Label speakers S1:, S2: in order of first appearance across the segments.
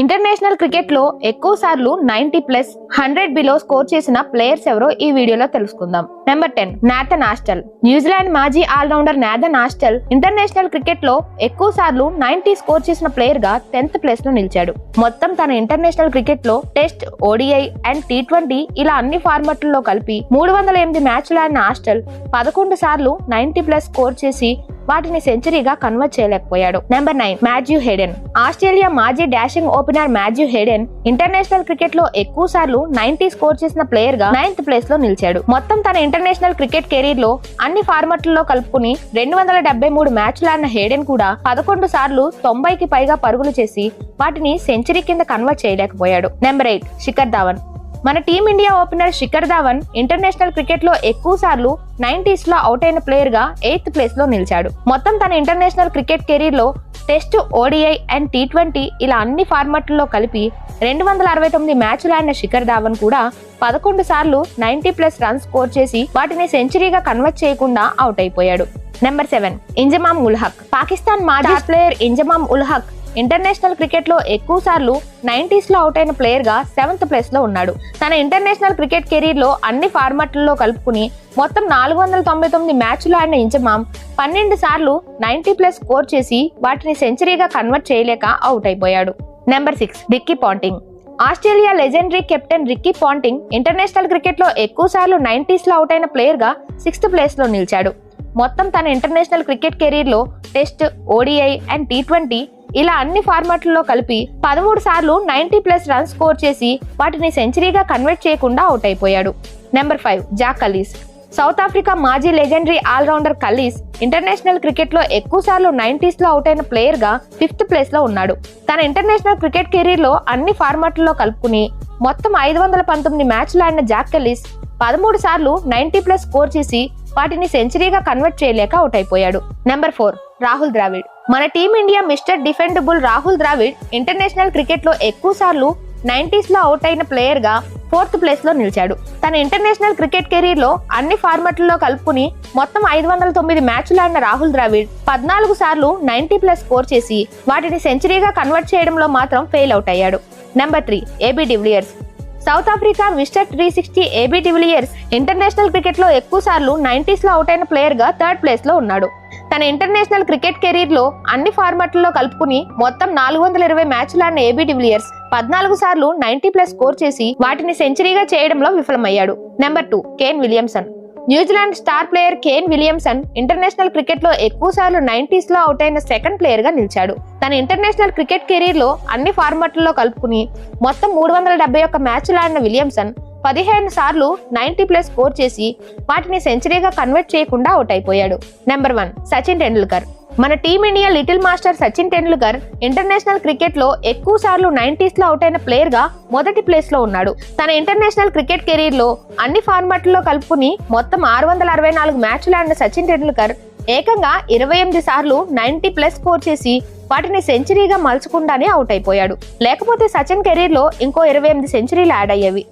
S1: International క్రికెట్లో ఎక్కువ సార్లు ninety plus hundred below score చేసిన ప్లేయర్స్ ఎవరో ఈ వీడియోలో తెలుసుకుందాం. Number ten Nathan Astle New Zealand మాజీ all rounder Nathan Astle international క్రికెట్లో ఎక్కువ సార్లు నైన్టీ స్కోర్ చేసిన ప్లేయర్గా టెన్త్ ప్లేస్లో నిలిచాడు. మొత్తం తన ఇంటర్నేషనల్ క్రికెట్లో test ODI and T twenty ఇలా అన్ని ఫార్మాట్లలో కలిపి మూడు వందల ఎనిమిది మ్యాచ్లు ఆడిన ఆస్టల్ పదకొండు సార్లు నైన్టీ ప్లస్ స్కోర్ చేసి వాటిని సెంచరీగా కన్వర్ట్ చేయలేకపోయాడు. Number nine Matthew Hayden. Australia మాజీ dashing opener Matthew Hayden international క్రికెట్లో ఎక్కువ సార్లు నైన్టీ స్కోర్ చేసిన ప్లేయర్గా నైన్త్ ప్లేస్లో నిలిచాడు. మొత్తం తన ఇంటర్నేషనల్ క్రికెట్ కెరీర్లో అన్ని ఫార్మాట్లలో కలుపుకుని రెండు వందల డెబ్బై మూడు మ్యాచ్లు ఆడిన హేడెన్ కూడా పదకొండు సార్లు తొంభైకి పైగా పరుగులు చేసి వాటిని సెంచరీ కింద కన్వర్ట్ చేయలేకపోయాడు. Number eight Shikhar Dhawan. మన team India opener Shikhar Dhawan international క్రికెట్లో ఎక్కువ సార్లు నైన్టీస్లో అవుట్ అయిన ప్లేయర్గా ఎయిత్ ప్లేస్లో నిలిచాడు. మొత్తం తన ఇంటర్నేషనల్ క్రికెట్ కెరీర్లో test ODI and T twenty ఇలా అన్ని ఫార్మాట్లలో కలిపి రెండు వందల అరవై తొమ్మిది మ్యాచ్లు ఆడిన శిఖర్ ధావన్ కూడా పదకొండు సార్లు నైన్టీ ప్లస్ రన్స్ స్కోర్ చేసి వాటిని సెంచరీగా కన్వర్ట్ చేయకుండా అవుట్ అయిపోయాడు. నెంబర్ సెవెన్ ఇంజమామ్ ఉల్ హక్ పాకిస్తాన్ మాజీ ప్లేయర్ ఇంజమామ్ ఉల్ హక్ ఇంటర్నేషనల్ క్రికెట్లో ఎక్కువ సార్లు నైన్టీస్లో అవుట్ అయిన ప్లేయర్గా సెవెంత్ ప్లేస్లో ఉన్నాడు. తన ఇంటర్నేషనల్ క్రికెట్ కెరీర్లో అన్ని ఫార్మాట్లలో కలుపుకుని మొత్తం నాలుగు వందల తొంభై తొమ్మిది మ్యాచ్లు ఆడిన ఇంజమాం పన్నెండు సార్లు నైన్టీ ప్లస్ స్కోర్ చేసి వాటిని సెంచరీగా కన్వర్ట్ చేయలేక అవుట్ అయిపోయాడు. Number six Ricky Ponting. Australia legendary captain Ricky Ponting international క్రికెట్లో ఎక్కువ సార్లు నైన్టీస్లో అవుట్ అయిన ప్లేయర్గా సిక్స్త్ ప్లేస్లో నిలిచాడు. మొత్తం తన ఇంటర్నేషనల్ క్రికెట్ కెరీర్లో test ODI and T twenty ఇలా అన్ని ఫార్మాట్లలో కలిపి పదమూడు సార్లు నైన్టీ ప్లస్ రన్స్ స్కోర్ చేసి వాటిని సెంచరీగా కన్వర్ట్ చేయకుండా అవుట్ అయిపోయాడు. Number five Jacques Kallis. South Africa మాజీ legendary all rounder Kallis international క్రికెట్లో ఎక్కువ సార్లు నైన్టీస్లో అవుట్ అయిన ప్లేయర్గా ఫిఫ్త్ ప్లేస్లో ఉన్నాడు. తన ఇంటర్నేషనల్ క్రికెట్ కెరీర్లో అన్ని ఫార్మాట్లలో కలుపుకుని మొత్తం ఐదు వందల పంతొమ్మిది మ్యాచ్లు ఆడిన జాక్ కలీస్ పదమూడు సార్లు నైన్టీ ప్లస్ స్కోర్ చేసి వాటిని సెంచరీగా కన్వర్ట్ చేయలేక అవుట్ అయిపోయాడు. Number four Rahul Dravid. మన team India mister dependable Rahul Dravid international క్రికెట్లో ఎక్కువ సార్లు నైన్టీస్లో అవుట్ అయిన ప్లేయర్గా ఫోర్త్ ప్లేస్లో నిలిచాడు. తన ఇంటర్నేషనల్ క్రికెట్ కెరీర్లో అన్ని ఫార్మాట్లలో కలుపుకుని మొత్తం ఐదు వందల తొమ్మిది మ్యాచ్లు ఆడిన రాహుల్ ద్రావిడ్ పద్నాలుగు సార్లు నైన్టీ ప్లస్ స్కోర్ చేసి వాటిని సెంచరీగా కన్వర్ట్ చేయడంలో మాత్రం ఫెయిల్ అవుట్ అయ్యాడు. Number three AB de Villiers. South Africa mister three sixty AB de Villiers international క్రికెట్లో ఎక్కువ సార్లు నైన్టీస్లో అవుట్ అయిన ప్లేయర్గా థర్డ్ ప్లేస్లో ఉన్నాడు. తన ఇంటర్నేషనల్ క్రికెట్ కెరీర్లో అన్ని ఫార్మాట్లలో కలుపుకుని మొత్తం నాలుగు వందల ఇరవై మ్యాచ్లు ఆడిన ఏబీ డివిలియర్స్ పద్నాలుగు సార్లు నైన్టీ ప్లస్ స్కోర్ చేసి వాటిని సెంచరీగా చేయడంలో విఫలమయ్యాడు. Number two Kane Williamson. New Zealand star player Kane Williamson international క్రికెట్లో ఎక్కువ సార్లు నైన్టీస్లో అవుట్ అయిన సెకండ్ ప్లేయర్గా నిలిచాడు. తన ఇంటర్నేషనల్ క్రికెట్ కెరీర్లో అన్ని ఫార్మాట్లలో కలుపుకుని మొత్తం మూడు వందల డెబ్బై ఒక్క మ్యాచ్లు ఆడిన విలియమ్సన్ పదిహేను సార్లు నైన్టీ ప్లస్ స్కోర్ చేసి వాటిని సెంచరీగా కన్వర్ట్ చేయకుండా అవుట్ అయిపోయాడు. Number one Sachin Tendulkar. మన team India little master Sachin Tendulkar international క్రికెట్లో ఎక్కువ సార్లు నైన్టీస్లో అవుట్ అయిన ప్లేయర్గా మొదటి ప్లేస్లో ఉన్నాడు. తన ఇంటర్నేషనల్ క్రికెట్ కెరీర్లో అన్ని ఫార్మాట్లలో కలుపుకుని మొత్తం ఆరు వందల అరవై నాలుగు మ్యాచ్లు ఆడిన సచిన్ టెండూల్కర్ ఏకంగా ఇరవై ఎనిమిది సార్లు నైన్టీ ప్లస్ స్కోర్ చేసి వాటిని సెంచరీగా మలుచకుండానే అవుట్ అయిపోయాడు. లేకపోతే సచిన్ కెరీర్లో ఇంకో ఇరవై ఎనిమిది సెంచరీలు యాడ్ అయ్యేవి.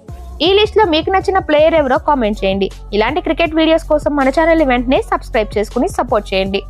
S1: ఈ లిస్ట్లో మీకు నచ్చిన ప్లేయర్ ఎవరో కామెంట్ చేయండి. ఇలాంటి క్రికెట్ వీడియోస్ కోసం మన ఛానల్ వెంటనే సబ్స్క్రైబ్ చేసుకుని సపోర్ట్ చేయండి.